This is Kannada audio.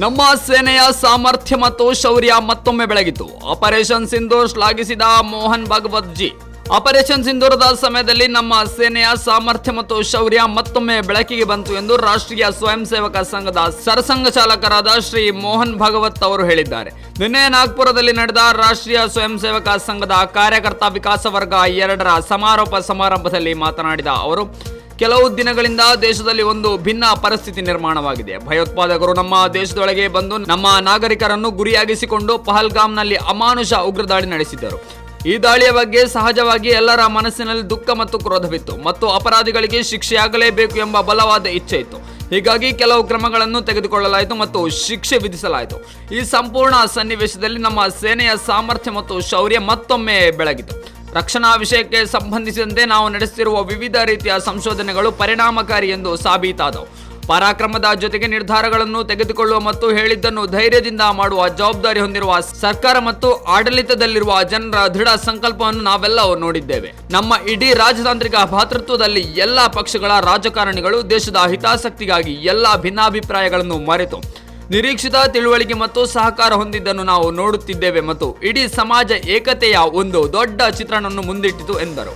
ನಮ್ಮ ಸೇನೆಯ ಸಾಮರ್ಥ್ಯ ಮತ್ತು ಶೌರ್ಯ ಮತ್ತೊಮ್ಮೆ ಬೆಳಗಿತು. ಆಪರೇಷನ್ ಸಿಂಧೂರ್ ಶ್ಲಾಘಿಸಿದ ಮೋಹನ್ ಭಾಗವತ್ ಜಿ. ಆಪರೇಷನ್ ಸಿಂಧೂರದ ಸಮಯದಲ್ಲಿ ನಮ್ಮ ಸೇನೆಯ ಸಾಮರ್ಥ್ಯ ಮತ್ತು ಶೌರ್ಯ ಮತ್ತೊಮ್ಮೆ ಬೆಳಕಿಗೆ ಬಂತು ಎಂದು ರಾಷ್ಟ್ರೀಯ ಸ್ವಯಂ ಸೇವಕ ಸಂಘದ ಸರಸಂಘ ಚಾಲಕರಾದ ಶ್ರೀ ಮೋಹನ್ ಭಾಗವತ್ ಅವರು ಹೇಳಿದ್ದಾರೆ. ನಿನ್ನೆ ನಾಗ್ಪುರದಲ್ಲಿ ನಡೆದ ರಾಷ್ಟ್ರೀಯ ಸ್ವಯಂ ಸೇವಕ ಸಂಘದ ಕಾರ್ಯಕರ್ತ ವಿಕಾಸ ವರ್ಗ ಎರಡರ ಸಮಾರೋಪ ಸಮಾರಂಭದಲ್ಲಿ ಮಾತನಾಡಿದ ಅವರು ಕೆಲವು ದಿನಗಳಿಂದ ದೇಶದಲ್ಲಿ ಒಂದು ಭಿನ್ನ ಪರಿಸ್ಥಿತಿ ನಿರ್ಮಾಣವಾಗಿದೆ. ಭಯೋತ್ಪಾದಕರು ನಮ್ಮ ದೇಶದೊಳಗೆ ಬಂದು ನಮ್ಮ ನಾಗರಿಕರನ್ನು ಗುರಿಯಾಗಿಸಿಕೊಂಡು ಪಹಲ್ಗಾಮ್ನಲ್ಲಿ ಅಮಾನುಷ ಉಗ್ರ ದಾಳಿ ನಡೆಸಿದ್ದರು. ಈ ದಾಳಿಯ ಬಗ್ಗೆ ಸಹಜವಾಗಿ ಎಲ್ಲರ ಮನಸ್ಸಿನಲ್ಲಿ ದುಃಖ ಮತ್ತು ಕ್ರೋಧವಿತ್ತು ಮತ್ತು ಅಪರಾಧಿಗಳಿಗೆ ಶಿಕ್ಷೆಯಾಗಲೇಬೇಕು ಎಂಬ ಬಲವಾದ ಇಚ್ಛೆ ಇತ್ತು. ಹೀಗಾಗಿ ಕೆಲವು ಕ್ರಮಗಳನ್ನು ತೆಗೆದುಕೊಳ್ಳಲಾಯಿತು ಮತ್ತು ಶಿಕ್ಷೆ ವಿಧಿಸಲಾಯಿತು. ಈ ಸಂಪೂರ್ಣ ಸನ್ನಿವೇಶದಲ್ಲಿ ನಮ್ಮ ಸೇನೆಯ ಸಾಮರ್ಥ್ಯ ಮತ್ತು ಶೌರ್ಯ ಮತ್ತೊಮ್ಮೆ ಬೆಳಗಿತು. ರಕ್ಷಣಾ ವಿಷಯಕ್ಕೆ ಸಂಬಂಧಿಸಿದಂತೆ ನಾವು ನಡೆಸುತ್ತಿರುವ ವಿವಿಧ ರೀತಿಯ ಸಂಶೋಧನೆಗಳು ಪರಿಣಾಮಕಾರಿ ಎಂದು ಸಾಬೀತಾದವು. ಪರಾಕ್ರಮದ ಜೊತೆಗೆ ನಿರ್ಧಾರಗಳನ್ನು ತೆಗೆದುಕೊಳ್ಳುವ ಮತ್ತು ಹೇಳಿದ್ದನ್ನು ಧೈರ್ಯದಿಂದ ಮಾಡುವ ಜವಾಬ್ದಾರಿ ಹೊಂದಿರುವ ಸರ್ಕಾರ ಮತ್ತು ಆಡಳಿತದಲ್ಲಿರುವ ಜನರ ದೃಢ ಸಂಕಲ್ಪವನ್ನು ನಾವೆಲ್ಲವೂ ನೋಡಿದ್ದೇವೆ. ನಮ್ಮ ಇಡೀ ರಾಜತಾಂತ್ರಿಕ ಭಾತೃತ್ವದಲ್ಲಿ ಎಲ್ಲಾ ಪಕ್ಷಗಳ ರಾಜಕಾರಣಿಗಳು ದೇಶದ ಹಿತಾಸಕ್ತಿಗಾಗಿ ಎಲ್ಲಾ ಭಿನ್ನಾಭಿಪ್ರಾಯಗಳನ್ನು ಮರೆತು ನಿರೀಕ್ಷಿತ ತಿಳುವಳಿಕೆ ಮತ್ತು ಸಹಕಾರ ಹೊಂದಿದ್ದನ್ನು ನಾವು ನೋಡುತ್ತಿದ್ದೇವೆ ಮತ್ತು ಇಡೀ ಸಮಾಜ ಏಕತೆಯ ಒಂದು ದೊಡ್ಡ ಚಿತ್ರಣವನ್ನು ಮುಂದಿಟ್ಟಿತು ಎಂದರು.